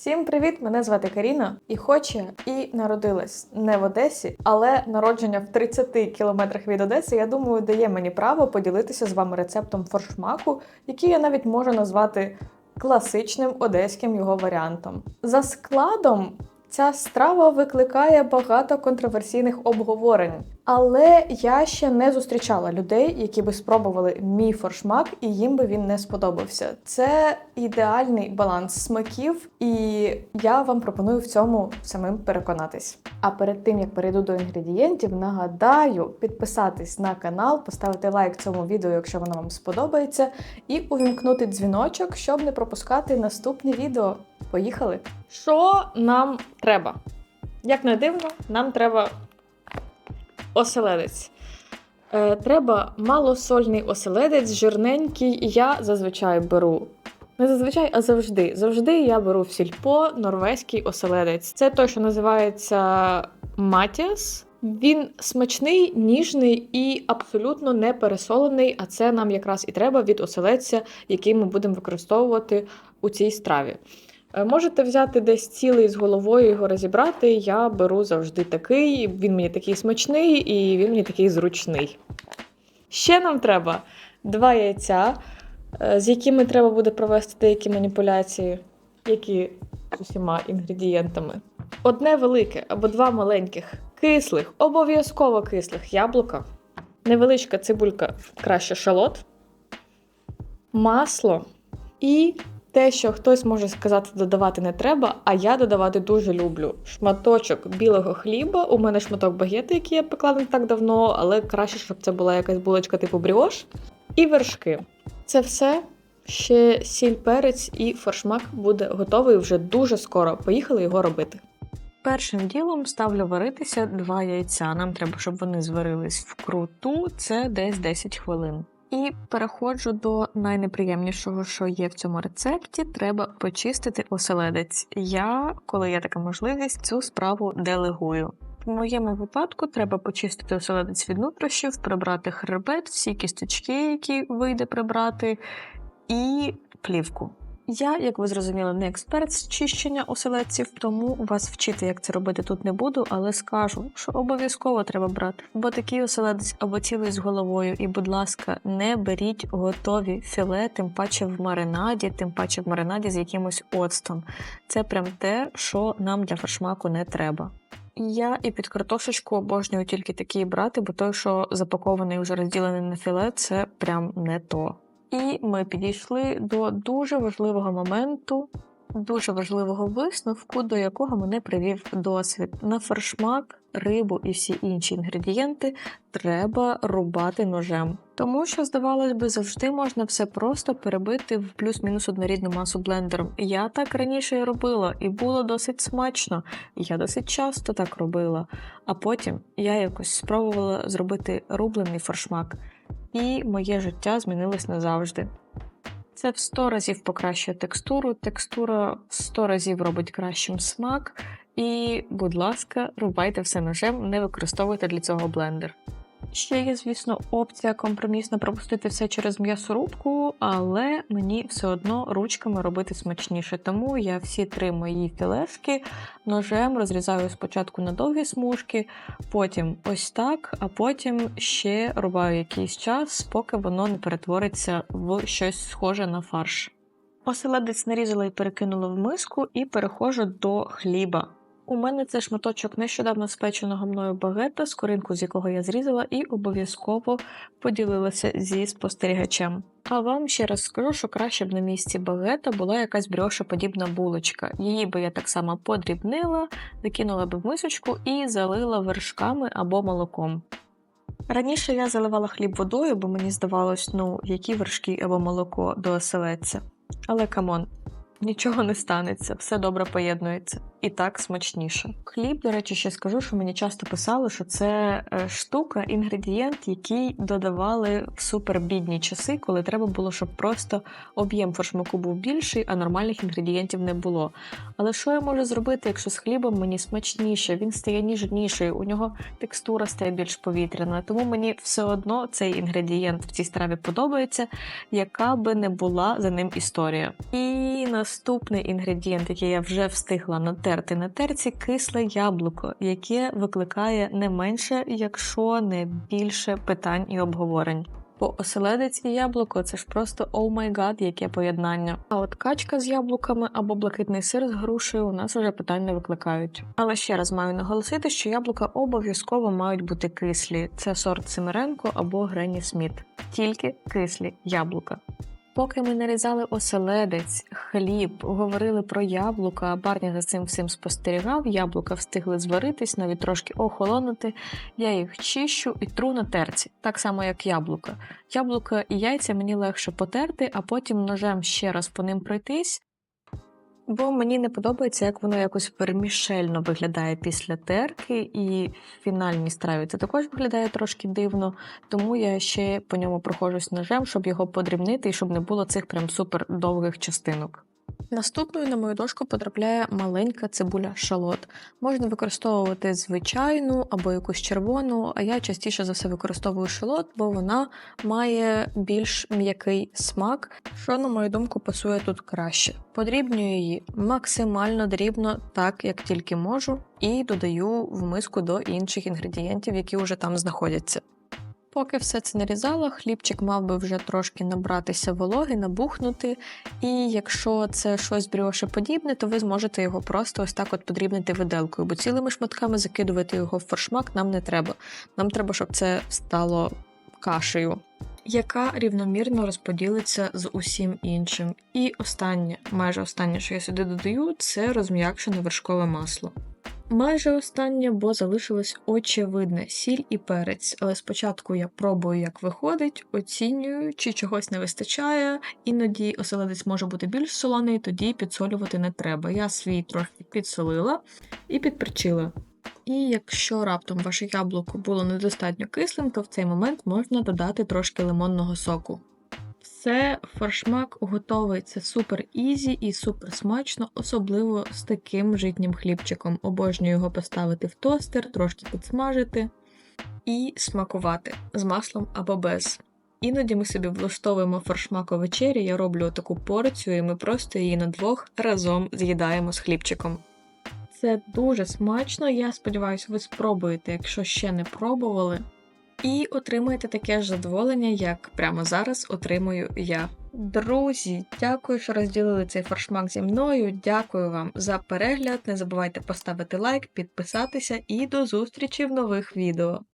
Всім привіт! Мене звати Каріна. І хоч я і народилась не в Одесі, але народження в 30 кілометрах від Одеси, я думаю, дає мені право поділитися з вами рецептом форшмаку, який я навіть можу назвати класичним одеським його варіантом. За складом ця страва викликає багато контроверсійних обговорень. Але я ще не зустрічала людей, які би спробували мій форшмак, і їм би він не сподобався. Це ідеальний баланс смаків, і я вам пропоную в цьому самим переконатись. А перед тим як перейду до інгредієнтів, нагадаю підписатись на канал, поставити лайк цьому відео, якщо воно вам сподобається, і увімкнути дзвіночок, щоб не пропускати наступні відео. Поїхали! Що нам треба? Як не дивно, нам треба оселедець. Е, треба малосольний оселедець, жирненький. Я зазвичай беру. Не зазвичай, а завжди. Завжди я беру в сільпо норвезький оселедець. Це той, що називається матіас. Він смачний, ніжний і абсолютно не пересолений. А це нам якраз і треба від оселедця, який ми будемо використовувати у цій страві. Е, Можете взяти десь цілий з головою його розібрати. Я беру завжди такий. Він мені такий смачний і він мені такий зручний. Ще нам треба два яйця, е, з якими треба буде провести деякі маніпуляції, які з усіма інгредієнтами. Одне велике або два маленьких, кислих, обов'язково кислих яблука, невеличка цибулька, краще шалот, масло і те, що хтось може сказати, додавати не треба, а я додавати дуже люблю. Шматочок білого хліба. У мене шматок багети, який я пекла не так давно, але краще, щоб це була якась булочка типу бріош. І вершки. Це все. Ще сіль, перець і форшмак буде готовий вже дуже скоро. Поїхали його робити. Першим ділом ставлю варитися два яйця. Нам треба, щоб вони зварились вкруту, це десь 10 хвилин. І переходжу до найнеприємнішого, що є в цьому рецепті. Треба почистити оселедець. Я, коли є така можливість, цю справу делегую. В моєму випадку треба почистити оселедець від нутрощів, прибрати хребет, всі кісточки, які вийде прибрати, і плівку. Я, як ви зрозуміли, не експерт з чищення оселедців, тому вас вчити, як це робити, тут не буду, але скажу, що обов'язково треба брати. Бо такий оселедець або цілий з головою, і, будь ласка, не беріть готові філе, тим паче в маринаді, тим паче в маринаді з якимось оцтом. Це прям те, що нам для фаршмаку не треба. Я і під картошечку обожнюю тільки такий брати, бо той, що запакований вже розділений на філе, це прям не то. І ми підійшли до дуже важливого моменту, дуже важливого висновку, до якого мене привів досвід. На фаршмак, рибу і всі інші інгредієнти треба рубати ножем. Тому що, здавалось би, завжди можна все просто перебити в плюс-мінус однорідну масу блендером. Я так раніше і робила, і було досить смачно. Я досить часто так робила. А потім я якось спробувала зробити рублений фаршмак і моє життя змінилось назавжди. Це в 100 разів покращує текстуру, текстура в 100 разів робить кращим смак. І, будь ласка, рубайте все ножем, не використовуйте для цього блендер. Ще є, звісно, опція компромісно пропустити все через м'ясорубку, але мені все одно ручками робити смачніше. Тому я всі три мої філешки ножем розрізаю спочатку на довгі смужки, потім ось так, а потім ще рубаю якийсь час, поки воно не перетвориться в щось схоже на фарш. Оселедець нарізала і перекинула в миску, і переходжу до хліба. У мене це шматочок нещодавно спеченого мною багета, скоринку з якого я зрізала, і обов'язково поділилася зі спостерігачем. А вам ще раз скажу, що краще б на місці багета була якась брьошоподібна булочка. Її би я так само подрібнила, закинула би в мисочку і залила вершками або молоком. Раніше я заливала хліб водою, бо мені здавалось, ну, які вершки або молоко до оселедця. Але камон, нічого не станеться, все добре поєднується. І так смачніше. Хліб, до речі, ще скажу, що мені часто писали, що це е, штука, інгредієнт, який додавали в супербідні часи, коли треба було, щоб просто об'єм фаршмаку був більший, а нормальних інгредієнтів не було. Але що я можу зробити, якщо з хлібом мені смачніше, він стає ніжніший, у нього текстура стає більш повітряна. Тому мені все одно цей інгредієнт в цій страві подобається, яка би не була за ним історія. І Наступний інгредієнт, який я вже встигла натерти на терці, кисле яблуко, яке викликає не менше, якщо не більше питань і обговорень. Бо оселедець і яблуко це ж просто о май гад, яке поєднання. А от качка з яблуками або блакитний сир з грушею у нас вже питань не викликають. Але ще раз маю наголосити, що яблука обов'язково мають бути кислі. Це сорт Семеренко або Гренні Сміт. Тільки кислі яблука. Поки ми нарізали оселедець, хліб, говорили про яблука, барня за цим всім спостерігав, яблука встигли зваритись, навіть трошки охолонути. Я їх чищу і тру на терці, так само як яблука. Яблука і яйця мені легше потерти, а потім ножем ще раз по ним пройтись. Бо мені не подобається, як воно якось перемішельно виглядає після терки, і в фінальній страві це також виглядає трошки дивно, тому я ще по ньому прохожусь ножем, щоб його подрібнити і щоб не було цих прям супер довгих частинок. Наступною на мою дошку потрапляє маленька цибуля шалот. Можна використовувати звичайну або якусь червону, а я частіше за все використовую шалот, бо вона має більш м'який смак, що, на мою думку, пасує тут краще. Подрібнюю її максимально дрібно, так як тільки можу, і додаю в миску до інших інгредієнтів, які вже там знаходяться. Поки все це нарізала, хлібчик мав би вже трошки набратися вологи, набухнути. І якщо це щось бріошеподібне, то ви зможете його просто ось так от подрібнити виделкою, бо цілими шматками закидувати його в форшмак нам не треба. Нам треба, щоб це стало кашею. Яка рівномірно розподілиться з усім іншим. І останнє, майже останнє, що я сюди додаю, це розм'якшене вершкове масло. Майже останнє, бо залишилось очевидне сіль і перець. Але спочатку я пробую, як виходить, оцінюю, чи чогось не вистачає. Іноді оселедець може бути більш солоний, тоді підсолювати не треба. Я свій трошки підсолила і підперчила. І якщо раптом ваше яблуко було недостатньо кислим, то в цей момент можна додати трошки лимонного соку. Все, форшмак готовий. Це супер ізі і супер смачно, особливо з таким житнім хлібчиком. Обожнюю його поставити в тостер, трошки підсмажити і смакувати з маслом або без. Іноді ми собі влаштовуємо форшмак у вечері, я роблю таку порцію, і ми просто її на двох разом з'їдаємо з хлібчиком. Це дуже смачно. Я сподіваюся, ви спробуєте, якщо ще не пробували. І отримаєте таке ж задоволення, як прямо зараз отримую я. Друзі, дякую, що розділили цей форшмак зі мною. Дякую вам за перегляд. Не забувайте поставити лайк, підписатися і до зустрічі в нових відео.